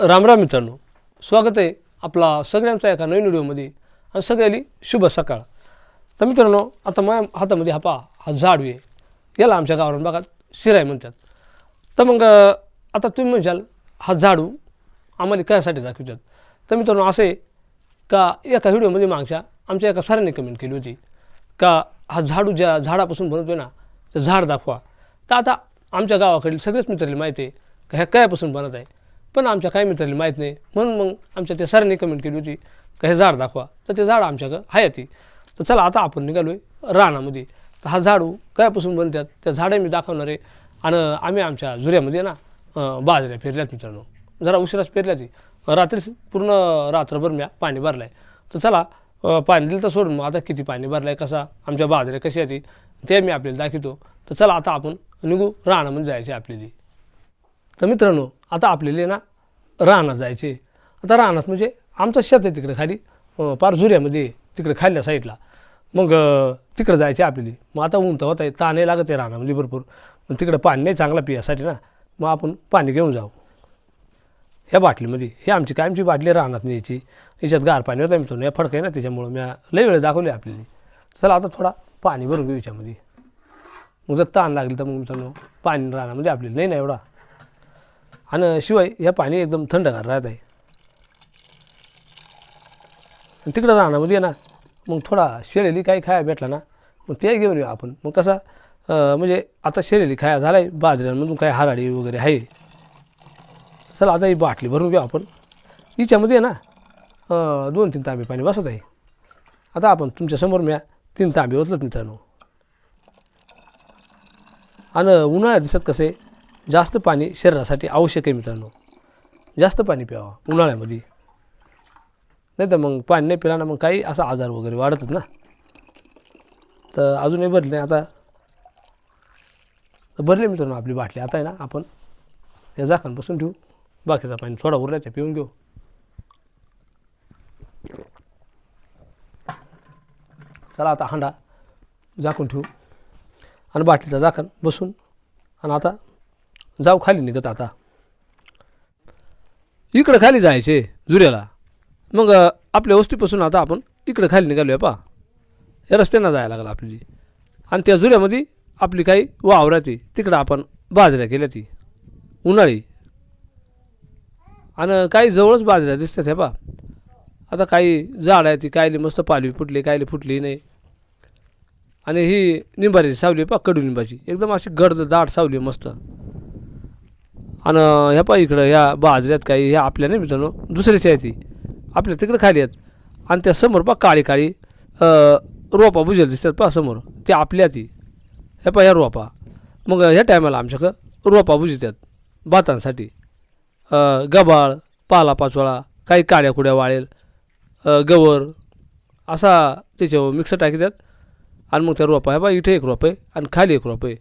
राम राम मित्रांनो स्वागत आहे आपला सगळ्यांचा एका नवीन व्हिडिओमध्ये आणि सगळ्याली शुभ सकाळ. तर मित्रांनो आता माझ्या हातामध्ये हा पहा हा झाडू आहे. याला आमच्या गावरान भागात शिराय म्हणतात. तर मग आता तुम्ही म्हणशाल हा झाडू आम्हाला कशासाठी दाखवतात? तर मित्रांनो असे का एका व्हिडिओमध्ये मागच्या आमच्या एका साऱ्याने कमेंट केली होती का हा झाडू ज्या झाडापासून बनवतोय ना ते झाड दाखवा. तर आता आमच्या गावाकडील सगळेच मित्रांनी माहिती आहे का ह्या कयापासून बनत आहे? पण आमच्या काही मित्राला माहीत नाही. म्हणून मग आमच्या त्या सरांनी कमेंट केली होती का हे झाड दाखवा. तर ते झाड आमच्याकडं आहे ती. तर चला आता आपण निघालो आहे रानामध्ये. तर हा झाडू कायपासून बनतात त्या झाडे मी दाखवणार आहे. आणि आम्ही आमच्या जुऱ्यामध्ये ना बाजऱ्या फिरल्यात मित्रांनो. जरा उशिराच पेरल्या ती रात्रीच पूर्ण रात्रभर म्या पाणी भरलं आहे तर चला पाणी दिलं तर सोडून मग आता किती पाणी भरलं आहे कसा? आमच्या बाजऱ्या कशी आहे ती ते मी आपल्याला दाखवतो. तर चला आता आपण निघू रानामध्ये जायचे आपल्याली. तर मित्रांनो आता आपल्याला ना रानात जायचे आता रानात म्हणजे आमचं शेत आहे तिकडे खाली पार झुऱ्यामध्ये तिकडे खाल्ल्या साईडला मग तिकडं तिकडे जायचे आपल्याला. मग आता ऊन तर होत आहे ताणे लागत आहे रानामध्ये भरपूर. मग तिकडे पाणी नाही चांगला पियासाठी ना मग आपण पाणी घेऊन जाऊ. ह्या बाटलीमध्ये हे आमची कायमची बाटली रानात न्यायची. याच्यात गार पाणी होतं मित्रांनो या फडक आहे ना त्याच्यामुळं मी लई वेळ दाखवली आपल्याला. चला आता थोडा पाणी भरून घेऊ याच्यामध्ये. मग जर ताण लागली तर मग मित्रांनो पाणी रानामध्ये आपल्याला नाही ना एवढा. आणि शिवाय ह्या पाणी एकदम थंडगार राहत आहे. आणि तिकडं रानामध्ये आहे ना मग थोडा शेळेली काही खाया भेटला ना मग ते घेऊन येऊ आपण. मग कसा म्हणजे आता शेळेली खाया झाला आहे बाजऱ्यांमधून काही हराळी वगैरे आहे. चला आता ही बाटली भरून घेऊ आपण. हिच्यामध्ये ना दोन तीन तांबे पाणी बसत आहे. आता आपण तुमच्यासमोर म्या तीन तांबे ओतलत मित्रांनो. आणि उन्हाळ्यात दिसत कसं? आहे जास्त पाणी शरीरासाठी आवश्यक आहे मित्रांनो. जास्त पाणी प्यावं उन्हाळ्यामध्ये. नाही तर मग पाणी नाही पिला ना मग काही असा आजार वगैरे वाढतच ना. तर अजूनही भरले नाही आता तर भरले मित्रांनो आपली बाटली. आता आहे ना आपण या झाकण बसून ठेवू. बाकीचा पाणी थोडा उरल्याच्या पिऊन घेऊ. चला आता हांडा झाकून ठेवू. आणि बाटलीचा झाकण बसून. आणि आता जाऊ खाली निघत आता. इकडं खाली जायचे जुऱ्याला मग आपल्या वस्तीपासून आता आपण इकडं खाली निघालो आहे पा या रस्त्यानं जायला लागला आपली आणि त्या जुऱ्यामध्ये आपली काही वावराती तिकडं आपण बाजऱ्या केल्या ती. उन्हाळी. आणि काही जवळच बाजऱ्या दिसतात हे पा आता काही झाड आहे ती कायली मस्त पालवी फुटली कायली फुटली नाही. आणि ही निंबाची सावली पा कडू निंबाची एकदम अशी गर्द दाट सावली मस्त. आणि ह्या पा इकडं ह्या बाजऱ्यात काही ह्या आपल्या नाही मित्रांनो दुसऱ्याच्या आहे ती आपल्या तिकडं खाली आहेत. आणि त्या समोर पा काळी काळी रोपा बुजेल दिसतात पा समोर. ते आपल्या ती ह्या पा ह्या रोपा. मग ह्या टायमाला आमच्याकडं रोपा बुजतात भातांसाठी. गबाळ पाला पाचोळा काही काड्या कुड्या वाळेल गवर असा त्याच्यावर मिक्सर टाकतात आणि मग त्या रोपा आहे बा इथे एक रोप आहे आणि खाली एक रोप आहे.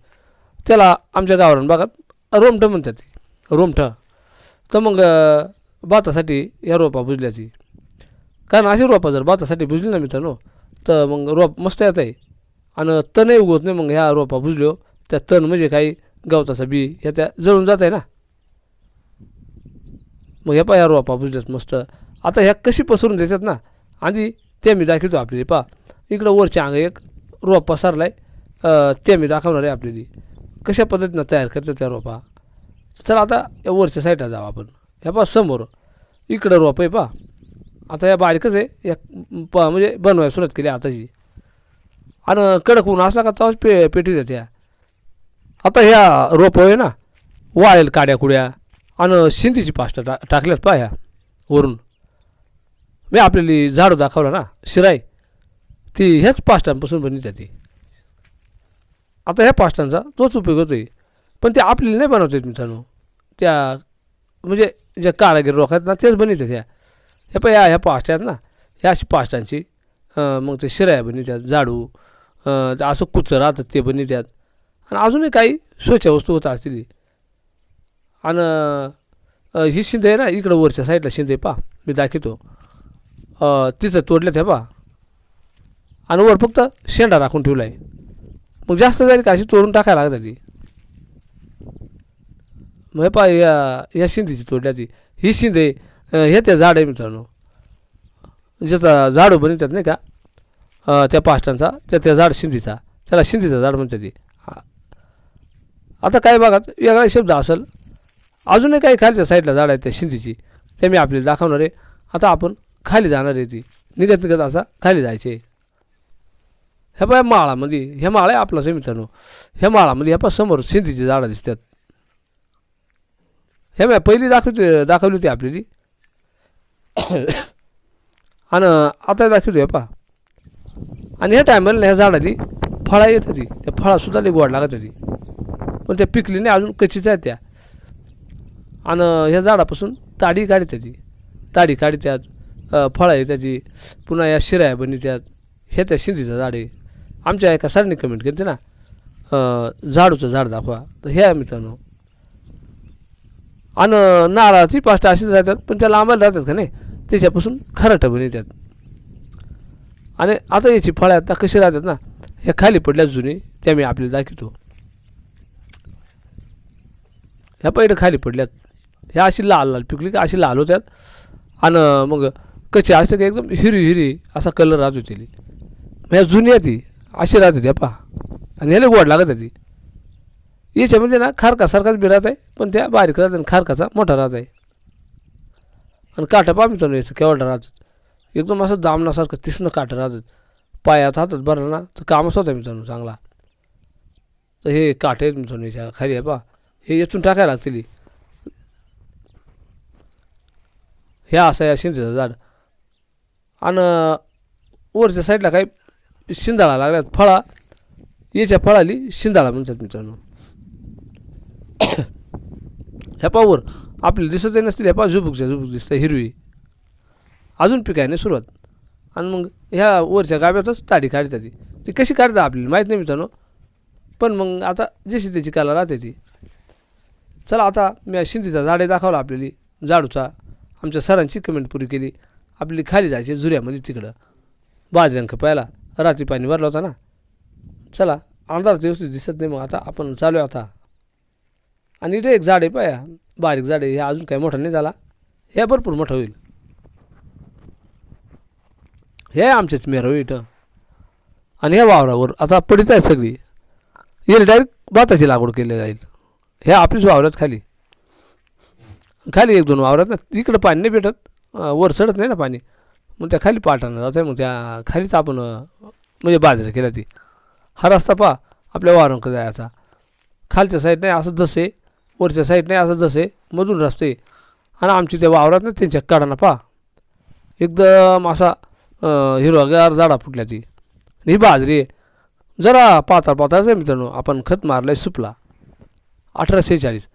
त्याला आमच्या गावरान भागात रोमटं म्हणतात. ते रोमठा तर मग भातासाठी या रोपा बुजल्याची कारण अशी रोपा जर भातासाठी बुजली ना मित्रांनो तर मग रोप मस्त येत आहे. आणि तणही उगवत नाही मग ह्या रोपा बुजल्यो हो. त्या तण म्हणजे काही गवताचा बी ह्या त्या जळून जात आहे ना. मग ह्या पा ह्या रोपा बुजल्यात मस्त. आता ह्या कशी पसरून देतात ना आधी ते मी दाखवतो आपली पा इकडं वरच्या अंग एक रोप पसरला आहे ते मी दाखवणार आहे आपल्याला. कशा पद्धतीनं तयार करतात त्या रोपा? चला आता या वरच्या साईडला जाऊ आपण. ह्या पा समोर. इकडं रोप आहे पा आता या बारीकच आहे. या प म्हणजे बनवायला सुरुवात केली आताची. आणि कडक ऊन असला का तवाच पे पेटी देते आता ह्या रोप आहे ना वाळेल काड्या कुड्या आणि शिंदीची पाष्ट टा टाकल्यात पा ह्या वरून. मी आपल्याला झाडं दाखवलं ना शिराई. ती ह्याच पास्टांपासून बनली ती आता ह्या पास्टांचा तोच उपयोग होतो आहे. पण ते आपल्याला नाही बनवता येत मित्रांनो. त्या म्हणजे ज्या कारागीर लोक आहेत ना तेच बनवतात ह्या. ह्या पण ह्या ह्या पास्ट आहेत ना. ह्या अशी पाष्टांची मग ते शिराया बनवतात झाडू असं कुचं राहतात ते बनवतात आणि अजूनही काही स्वच्छ वस्तू होत असतील. आणि ही शिंदे आहे ना इकडं वरच्या साईडला शिंदे पा मी दाखवतो. तिचं तिथं तोडल्यात हे पा आणि वर फक्त शेंडा राखून ठेवला आहे मग जास्त जाईल का अशी तोडून टाकायला लागतात ती. मग हे पा या या शिंदीची तोडल्याची ही शिंदे हे ते झाड आहे मित्रांनो ज्याचा झाडू बनवतात नाही का? त्या पाष्टांचा त्या त्या झाड शिंदीचा. त्याला शिंदीचं झाड म्हणतात ते. आता काय बघा वेगळा शब्द असेल. अजूनही काही खालच्या साईडला झाड आहेत त्या शिंदीची. ते मी आपल्याला दाखवणार आहे. आता आपण खाली जाणार आहे ती. निघत निघत असा खाली जायचे. ह्या पाय माळामध्ये ह्या माळा आहे आपला मित्रांनो. ह्या माळामध्ये ह्या पाय समोर शिंदीची झाडं दिसतात. हे बाय पहिली दाखवते दाखवली होती आपली आणि आता दाखवतो हे पा आणि ह्या टायमाला ह्या झाडाची फळा येत होती. त्या फळासुद्धा लई गोड लागत होती. पण त्या पिकली नाही अजून कच्चीच आहेत त्या. आणि ह्या झाडापासून ताडी काढी ती ताडी काढत्यात फळा अ, फळं आहे त्याची पुन्हा या शिराया बनी त्यात हे त्या शिंदीचं झाड आहे. आमच्या एका सरांनी कमेंट केली ना झाडूचं झाड दाखवा. तर हे आहे मित्रांनो आणि नारळाची पाष्ट अशीच राहतात पण त्याला लांबायला राहतात का नाही? त्याच्यापासून खराटं येतात. आणि आता याची फळं आता कशी राहतात ना ह्या खाली पडल्या जुनी त्या मी आपल्याला दाखवतो. ह्या पहिलं खाली पडल्यात. ह्या अशी लाल लाल पिकली की अशी लाल होत्यात. आणि मग कच्ची असते का एकदम हिरी हिरी असा कलर राहत त्याला. ह्या जुनी आहे ती अशी राहते त्या पहा. आणि ह्याला गोड लागत ती याच्यामध्ये ना खारकासारखाच बिराज आहे पण त्या बारीक राहत आणि खारकाचा मोठा राहत आहे. आणि काठं पहा चालू यायचं केवढा राज एकदम असं दामनासारखं तिसनं काठं राहतात पायात हातात बरं ना तर कामच होतं मित्रांनो चांगला. तर हे काठे आहेत चालू याच्या खाली आहे पहा. हे येथून टाकायला लागतील ही. हे असं या शिंदेचं झाड. आणि वरच्या साईडला काही शिंदाळा लागल्यात फळा. याच्या फळाली शिंदाळा म्हणतात मित्रांनो ह्या पावर आपल्याला दिसतही नसतील ह्या पा झुबुकच्या झुबुक दिसतं हिरवी. अजून पिकायने सुरुवात. आणि मग ह्या वरच्या गाब्यातच ताडी काढतात ती. ती कशी काढतात आपल्याला माहीत नाही मित्रांनो. पण मग आता जशी त्याची कला राहते ती. चला आता मी शिंदीचा झाडे दाखवला आपल्याला झाडूचा. आमच्या सरांची कमेंट पुरी केली. आपली खाली जायची झुऱ्यामध्ये तिकडं. बाजऱ्यांक पाहायला रात्री पाणी भरला होता ना. चला अंधार व्यवस्थित दिसत नाही मग आता आपण चालू आहे आता. आणि इथे एक झाड आहे पाया. बारीक झाड आहे. हे अजून काही मोठा नाही झाला. हे भरपूर मोठं होईल. हे आमचेच मेर होईल इथं. आणि ह्या वावरावर आता पडीत आहे सगळी. येईल डायरेक्ट भाताची लागवड केली जाईल. हे आपलीच वावरात खाली. खाली एक दोन वावरात ना इकडं पाणी नाही भेटत. वर चढत नाही ना पाणी. मग त्या खाली पाटानं जात आहे मग त्या खालीच आपण म्हणजे बाजरी केल्या ती हा रस्ता पहा. आपल्या वावरांक जायचा. खालच्या साईड नाही असं जसे वरच्या साईडने असं जसे मधून रस्ते. आणि आमची त्या वावरात ना त्यांच्या काढाना पहा. एकदम असा हिरवागार झाडा फुटल्या ती. ही बाजरी आहे. जरा पाताळ पाताळच आहे मित्रांनो आपण खत मारलं सुपला. अठराशे चाळीस.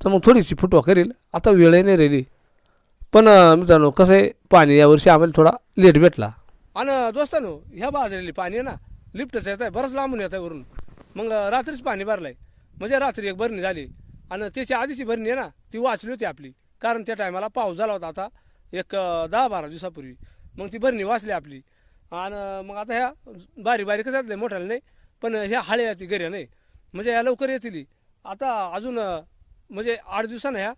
तर मग थोडीशी फुटवा करेल. आता वेळही नाही राहिली. पण मित्रांनो कसं आहे पाणी यावर्षी आम्हाला थोडा लेट भेटला. आणि दोस्तानो ह्या बाजरीला पाणी आहे ना लिफ्टच येत आहे बरंच लांबून येत आहे वरून. मग रात्रीच पाणी भरलं आहे म्हणजे रात्री एक भरणी झाली. आणि त्याची आधीची भरणी आहे ना ती वाचली होती आपली. कारण त्या टायमाला पाऊस झाला होता आता एक दहा बारा दिवसापूर्वी. मग ती भरणी वाचली आपली. आणि मग आता ह्या बारीक बारीकच आहेत लय मोठ्याला नाही पण ह्या हाळे आहेत ती नाही. म्हणजे ह्या लवकर येतील आता अजून म्हणजे आठ दिवसानं ह्या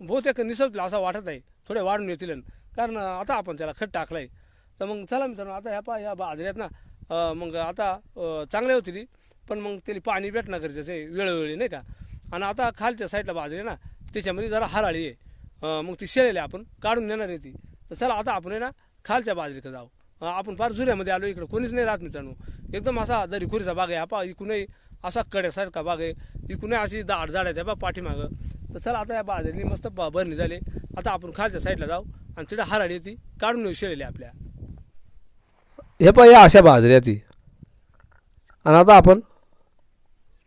बहुतेक निसटला असं वाटत आहे थोडे वाढून येतील कारण आता आपण त्याला खत टाकलं आहे तर मग चला मित्रांनो आता ह्या पा ह्या बाजऱ्यात ना मग आता चांगल्या होतील पण मग त्याला पाणी भेटणं गरजेचं आहे वेळोवेळी नाही का? आणि आता खालच्या साईडला बाजरी आहे ना त्याच्यामध्ये जरा हराळी आहे. मग ती शेळेली आपण काढून नेणार आहे ती. तर चला आता आपण आहे ना खालच्या बाजरीकडे जाऊ. आपण फार जुन्यामध्ये आलो इकडं कोणीच नाही राहत मित्रांनो. एकदम असा दरीखुरीचा बाग आहे आपा इकूनही असा कड्यासारखा बाग आहे. इकूनही अशी दाड झाड आहे बा पाठीमागं. तर चला आता या बाजरीने मस्त ब- भरणी झाली. आता आपण खालच्या साईडला जाऊ आणि तिथे हराळी ती. काढून येऊ शेळेली आपल्या. हे पहा या अशा बाजऱ्या ती. आणि आता आपण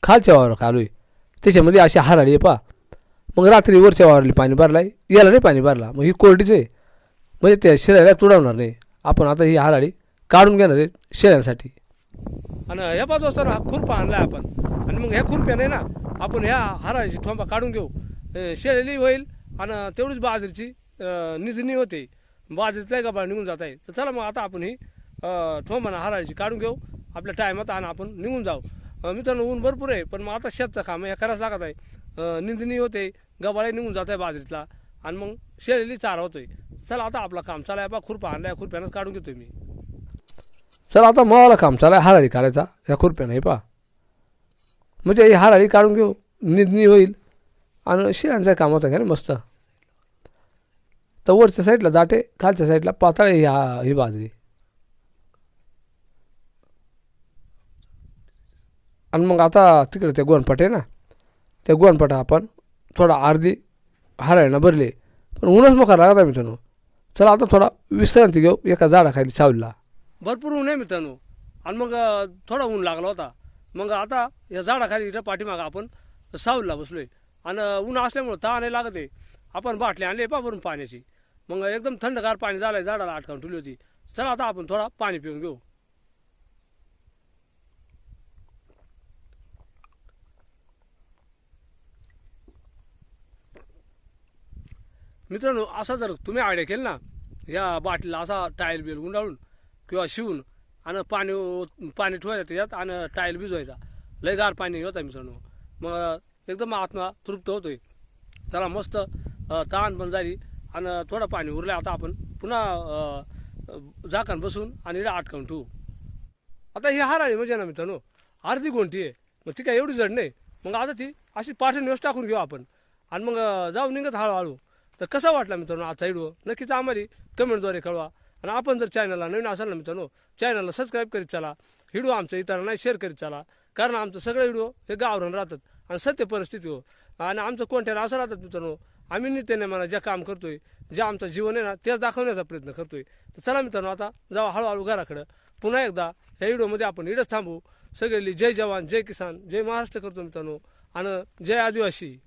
खालच्या वावर खालू आहे त्याच्यामध्ये अशी हार आहे पा मग रात्री वरच्या वावरली पाणी भरलाय याला नाही पाणी भरला. मग ही कोरडीच आहे. म्हणजे त्या शेळ्याला तुडवणार नाही. आपण आता ही हाराळी काढून घेणार आहे शेळ्यांसाठी. आणि ह्या बाजूला सर हा खुरपा आणला आपण. आणि मग ह्या खुरप्याने ना आपण ह्या हाराळीची ठोंबा काढून घेऊ. अं, शेळेली होईल आणि तेवढीच बाजरीची निधनी होते. बाजरीतल्या गबाळ निघून जात आहे. तर चला मग आता आपण ही ठोंबा ठोंबाना हराळीची काढून घेऊ. आपल्या टायमात आणि आपण निघून जाऊ. मित्रांनो ऊन भरपूर आहे पण मग आता शेतचं काम हे करावंच लागत आहे. निंदणी होते गबाळे निघून जात आहे बाजरीतला आणि मग शेळीली चारा होतोय. चला आता आपलं काम चालाय बा खुरपा आणलाय खुरप्यानंच काढून घेतोय मी. चला आता मळाला काम चालाय हाराळी काढायचा या खुरप्यानं म्हणजे हे पा म्हणजे ही हाराळी काढून घेऊ निंदणी होईल आणि शिळ्यांचं काम होतं का ना मस्त. तर वरच्या साईडला जाटे खालच्या साईडला पातळ आहे ही ही बाजरी. आणि मग आता तिकडे ते गोनपाट आहे ना त्या गोनपाटा आपण थोडा अर्धी हरायला भरले. पण ऊनच मोका लागत मित्रांनो. चला आता थोडा विश्रांती घेऊ एका झाडाखाली सावलीला. भरपूर ऊन आहे मित्रांनो. आणि मग थोडा ऊन लागला होता. मग आता या झाडाखाली इथं पाठीमागं आपण सावलीला बसलोय. आणि ऊन असल्यामुळं ताण लागत आहे. आपण बाटली आणले पा भरून पाण्याची. मग एकदम थंडगार पाणी झालंय झाडाला अटकावून ठेवली होती. चला आता आपण थोडा पाणी पिऊन घेऊ. मित्रांनो असा जर तुम्ही आयडिया केली ना या बाटलीला असा टाईल बिल गुंडाळून किंवा शिवून आणि पाणी पाणी ठेवायचं त्याच्यात आणि टाईल भिजवायचा. लय गार पाणी होता मित्रांनो. मग एकदम आत्मा तृप्त होतोय. चला मस्त तहान पण झाली आणि थोडं पाणी उरलं आता आपण पुन्हा झाकण बसून आणि इकडे अटकावून ठेवू. आता ही हाराळी म्हणजे ना मित्रांनो. अर्धी गोंटी आहे. मग ती काय एवढी जड नाही. मग आता ती अशी पाठवून व्यवस्था टाकून घेऊ आपण. आणि मग जाऊ निघत हळूहळू. तर कसा वाटला मित्रांनो आजचा व्हिडिओ नक्कीच आम्हाला कमेंटद्वारे कळवा. आणि आपण जर चॅनलला नवीन असाल ना मित्रांनो चॅनलला सबस्क्राईब करीत चला. व्हिडिओ आमच्या इतरांना शेअर करीत चला. कारण आमचं सगळे व्हिडिओ हे गावरण राहतात आणि सत्य परिस्थिती हो. आणि आमचं कोणत्या असं राहतात मित्रांनो आम्ही नित्याने मला जे काम करतोय जे आमचं जीवन आहे ना तेच दाखवण्याचा प्रयत्न करतोय. तर चला मित्रांनो आता जावा हळूहळू घराकडं. पुन्हा एकदा ह्या व्हिडिओमध्ये आपण इडच थांबू. सगळे जय जवान जय किसान जय महाराष्ट्र करतो मित्रांनो. आणि जय आदिवासी.